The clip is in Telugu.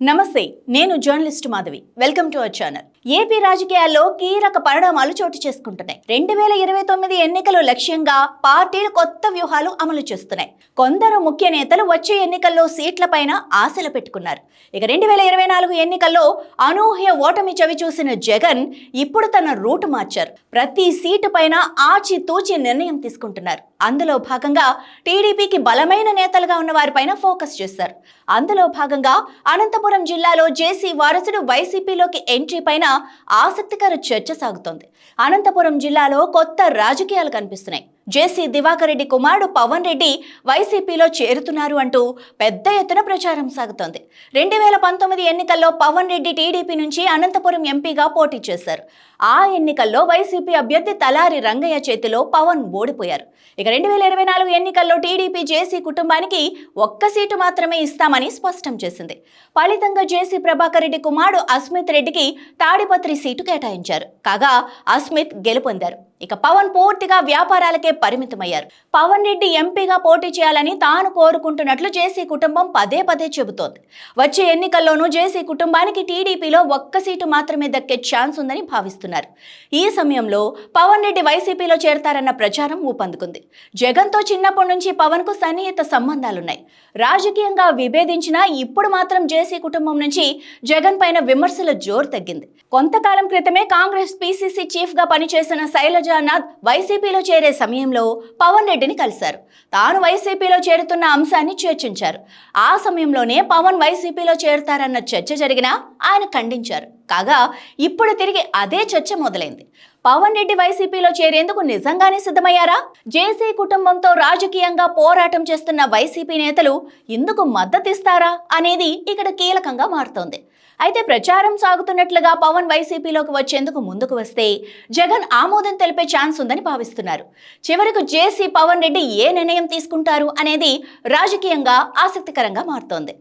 నమస్తే నేను journalist Madhavi. Welcome to our channel. AP రాజకీయాల్లో కీలక పరిణామాలు చోటు చేసుకుంటున్నాయి. రెండు వేల ఇరవై తొమ్మిది ఎన్నికలు లక్ష్యంగా పార్టీలు కొత్త వ్యూహాలు అమలు చేస్తున్నాయి. కొందరు ముఖ్య నేతలు వచ్చే ఎన్నికల్లో సీట్లపైన ఆశలు పెట్టుకున్నారు. ఇక రెండు వేల ఇరవై నాలుగు ఎన్నికల్లో అనూహ్య ఓటమి చవి చూసిన జగన్ ఇప్పుడు తన రూట్ మార్చారు. ప్రతి సీటు పైన ఆచితూచి నిర్ణయం తీసుకుంటున్నారు. అందులో భాగంగా టీడీపీకి బలమైన నేతలుగా ఉన్న వారిపైన ఫోకస్ చేశారు. అందులో భాగంగా అనంతపురం జిల్లాలో జేసీ వారసుడు వైసీపీలోకి ఎంట్రీ పైన ఆసక్తికర చర్చ సాగుతోంది. అనంతపురం జిల్లాలో కొత్త రాజకీయాలు కనిపిస్తున్నాయి. జేసీ దివాకర్ రెడ్డి కుమారుడు పవన్ రెడ్డి వైసీపీలో చేరుతున్నారు అంటూ పెద్ద ఎత్తున ప్రచారం సాగుతోంది. రెండు వేల పంతొమ్మిది ఎన్నికల్లో పవన్ రెడ్డి టీడీపీ నుంచి అనంతపురం ఎంపీగా పోటీ చేశారు. ఆ ఎన్నికల్లో వైసీపీ అభ్యర్థి తలారి రంగయ్య చేతిలో పవన్ ఓడిపోయారు. ఇక రెండు వేల ఇరవై నాలుగు ఎన్నికల్లో టీడీపీ జేసీ కుటుంబానికి ఒక్క సీటు మాత్రమే ఇస్తామని స్పష్టం చేసింది. ఫలితంగా జేసీ ప్రభాకర్ రెడ్డి కుమారుడు అస్మిత్ రెడ్డికి తాడిపత్రి సీటు కేటాయించారు. కాగా అస్మిత్ గెలుపొందారు. ఇక పవన్ పూర్తిగా వ్యాపారాలకే పరిమితమయ్యారు. పవన్ రెడ్డి ఎంపీగా పోటీ చేయాలని తాను కోరుకుంటున్నట్లు జేసీ కుటుంబం పదే పదే చెబుతోంది. వచ్చే ఎన్నికల్లోనూ జేసీ కుటుంబానికి టీడీపీలో ఒక్క సీటు మాత్రమే దక్కే ఛాన్స్ ఉందని భావిస్తున్నారు. ఈ సమయంలో పవన్ రెడ్డి వైసీపీలో చేరతారన్న ప్రచారం ఊపందుకుంది. జగన్తో చిన్నప్పటి నుంచి పవన్కు సన్నిహిత సంబంధాలున్నాయి. రాజకీయంగా విభేదించినా ఇప్పుడు మాత్రం జేసీ కుటుంబం నుంచి జగన్ పైన విమర్శల జోరు తగ్గింది. కొంతకాలం క్రితమే కాంగ్రెస్ పీసీసీ చీఫ్గా పనిచేసిన శైలజానాథ్ వైసీపీలో చేరే సమయం సమయంలో పవన్ రెడ్డిని కలిశారు. తాను వైసీపీలో చేరుతున్న అంశాన్ని చర్చించారు. ఆ సమయంలోనే పవన్ వైసీపీలో చేరుతారన్న చర్చ జరిగినా ఆయన ఖండించారు. కాగా ఇప్పుడు తిరిగి అదే చర్చ మొదలైంది. పవన్ రెడ్డి వైసీపీలో చేరేందుకు నిజంగానే సిద్ధమయ్యారా? జేసీ కుటుంబంతో రాజకీయంగా పోరాటం చేస్తున్న వైసీపీ నేతలు ఇందుకు మద్దతిస్తారా అనేది ఇక్కడ కీలకంగా మారుతోంది. అయితే ప్రచారం సాగుతున్నట్లుగా పవన్ వైసీపీలోకి వచ్చేందుకు ముందుకు వస్తే జగన్ ఆమోదం తెలిపే ఛాన్స్ ఉందని భావిస్తున్నారు. చివరకు జేసీ పవన్ రెడ్డి ఏ నిర్ణయం తీసుకుంటారు అనేది రాజకీయంగా ఆసక్తికరంగా మారుతోంది.